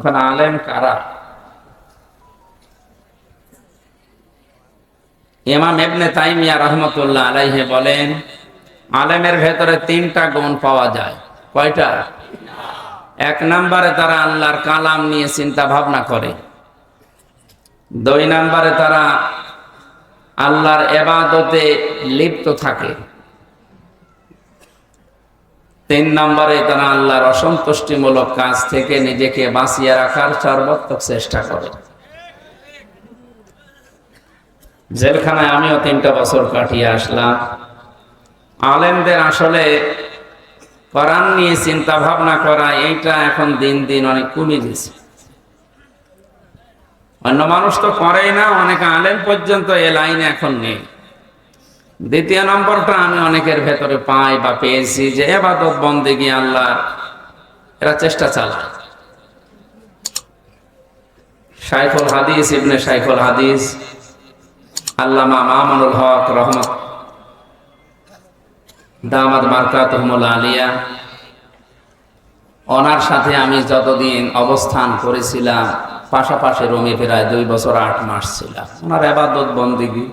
এখন আলেম কারা? ইমাম এবনে তাইমিয়া রহমতুল্লাহ আলাইহে বলেন, আলেমের ভেতরে তিনটা গুণ পাওয়া যায়। কয়টা? এক নম্বরে তারা আল্লাহর কালাম নিয়ে চিন্তা ভাবনা করে। দুই নম্বরে তারা আল্লাহর এবাদতে লিপ্ত থাকে। তিন নম্বরে তারা আল্লাহর অসন্তুষ্টিমূলক কাজ থেকে নিজেকে বাঁচিয়ে রাখার সর্বাত্মক চেষ্টা করে। জেলখানায় আমিও তিনটা বছর কাটিয়ে আসলাম। আলেমদের আসলে কোরআন নিয়ে চিন্তা ভাবনা করা, এইটা এখন দিন দিন অনেক কমে গেছে। অন্য মানুষ তো করেই না, অনেক আলেম পর্যন্ত এ লাইনে এখন নেই। দ্বিতীয় নম্বরটা আমি অনেকের ভেতরে পাই বা পেয়েছি যে এবাদত বন্দেগি আল্লাহ এরা চেষ্টা চালায়। শাইখুল হাদিস, ইবনে শাইখুল হাদিস, আল্লামা মামুনুল হক রহমত দামাদ মার্কাতুহমুল আলিয়া, ওনার সাথে আমি যতদিন অবস্থান করেছিলাম, পাশাপাশি রুমে প্রায় দুই বছর আট মাস ছিলাম। ওনার এবাদত বন্দিগি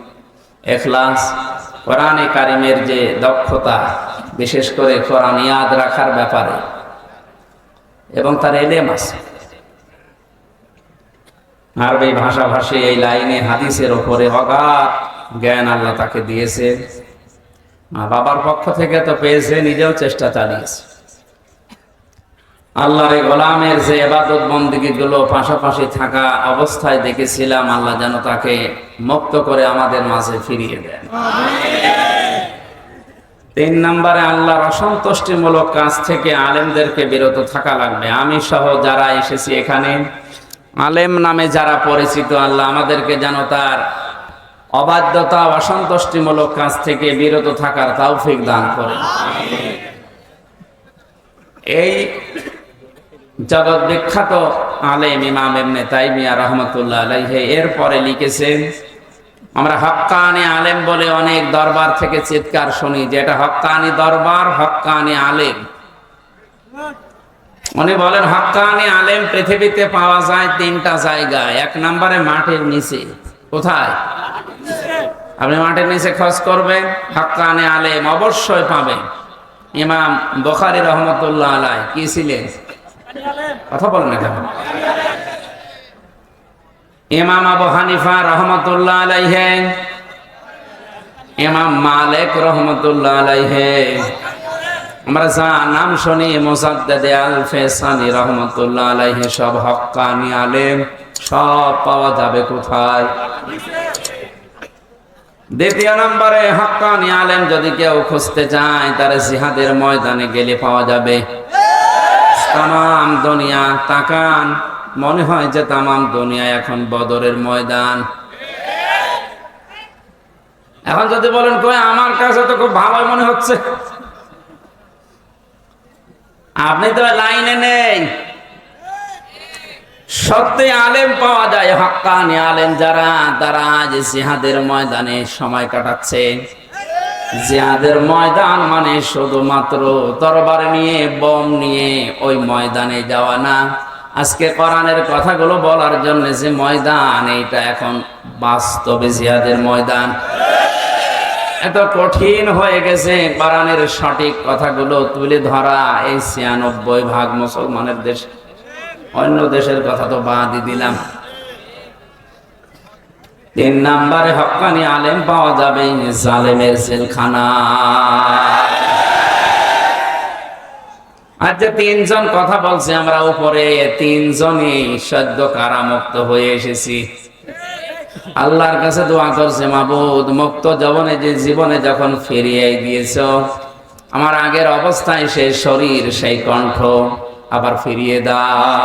এখলাস কোরআনে কারিমের যে দক্ষতা, বিশেষ করে কোরআন ইয়াদ রাখার ব্যাপারে, এবং তার এলেম আছে। আরবি ভাষাভাষী এই লাইনে হাদিসের ওপরে অগাধ জ্ঞান আল্লাহ তাকে দিয়েছে মা বাবার পক্ষ থেকে তো পেয়েছে, নিজেও চেষ্টা চালিয়েছে। আল্লাহর গোলামের যে এবাদত বন্দিগি গুলো পাশাপাশি থাকা অবস্থায় দেখেছিলাম, আল্লাহ যেন তাকে মুক্ত করে আমাদের মাঝে ফিরিয়ে দেন। তিন নম্বরে আল্লাহর অসন্তুষ্টিমূলক কাজ থেকে আলেমদেরকে বিরত থাকা লাগবে। আমি সহ যারা এসেছি এখানে, আলেম নামে যারা পরিচিত, আল্লাহ আমাদেরকে যেন তার অবাধ্যতা, অসন্তুষ্টিমূলক কাজ থেকে বিরত থাকার তৌফিক দান করে এই জগৎ বিখ্যাত আলেম ইমাম এমনি তাইমিয়া রহমতুল্লাহ আলাইহে, এরপরে লিখেছেন, আমরা হক্কানি আলেম বলে অনেক দরবার থেকে চিৎকার শুনি, যেটা হক্কানি দরবার, হক্কানি আলেম। উনি বলেন, হক্কানি আলেম পৃথিবীতে পাওয়া যায় তিনটা জায়গায়, এক নম্বরে মাটির নিচে। কোথায়? আপনি মাটির নিচে খোঁজ করবেন, হক্কানি আলেম অবশ্যই পাবেন। ইমাম বখারি রহমতুল্লাহ আলাই কি ছিলেন? কথা বলেন না ইমাম আবু হানিফা রহমতুল্লাহ আলাইহে। ইমাম মালিক রহমতুল্লাহ আলাইহে। আমরা যা নাম শুনি আল ফেসানি রহমতুল্লাহ সব আলেম, সব পাওয়া যাবে কোথায়? দ্বিতীয় নম্বরে আলেম যদি কেউ খুঁজতে চায়, তার জিহাদের ময়দানে গেলে পাওয়া যাবে। তাম দুনিয়া তাকান। মনে হয় যে তামাম দুনিয়া এখন বদরের ময়দান। এখন যদি বলেন, কই, আমার কাছে তো খুব ভালো মনে হচ্ছে। আপনি তো লাইনে নেই। সত্যি আলেম পাওয়া যায় হক্কানি আলেম যারা, তারা আজ জিহাদের ময়দানে সময় কাটাচ্ছে। জিহাদের ময়দান মানে শুধুমাত্র তরবার নিয়ে, বম নিয়ে ওই ময়দানে যাওয়া না। আজকে কোরআনের কথাগুলো বলার জন্য যে ময়দান, এইটা এখন বাস্তবে জিহাদের ময়দান। এত কঠিন হয়ে গেছে কোরআনের সঠিক কথাগুলো তুলে ধরা এই ছিয়ানব্বই ভাগ মুসলমানের দেশ। অন্য দেশের কথা তো বাদই দিলাম। তিন নাম্বারে হকানি আলেম পাওয়া যাবে জালেমের জেলখানা আজ যে তিনজন কথা বলছে আমরা উপরে, তিনজনই সদ্য কারামুক্ত হয়ে এসেছি। আল্লাহর কাছে দোয়া করছে, মাবুদ, মুক্ত জবনে যে জীবনে যখন ফিরিয়ে দিয়েছ, আমার আগের অবস্থায় সেই শরীর, সেই কণ্ঠ আবার ফিরিয়ে দাও।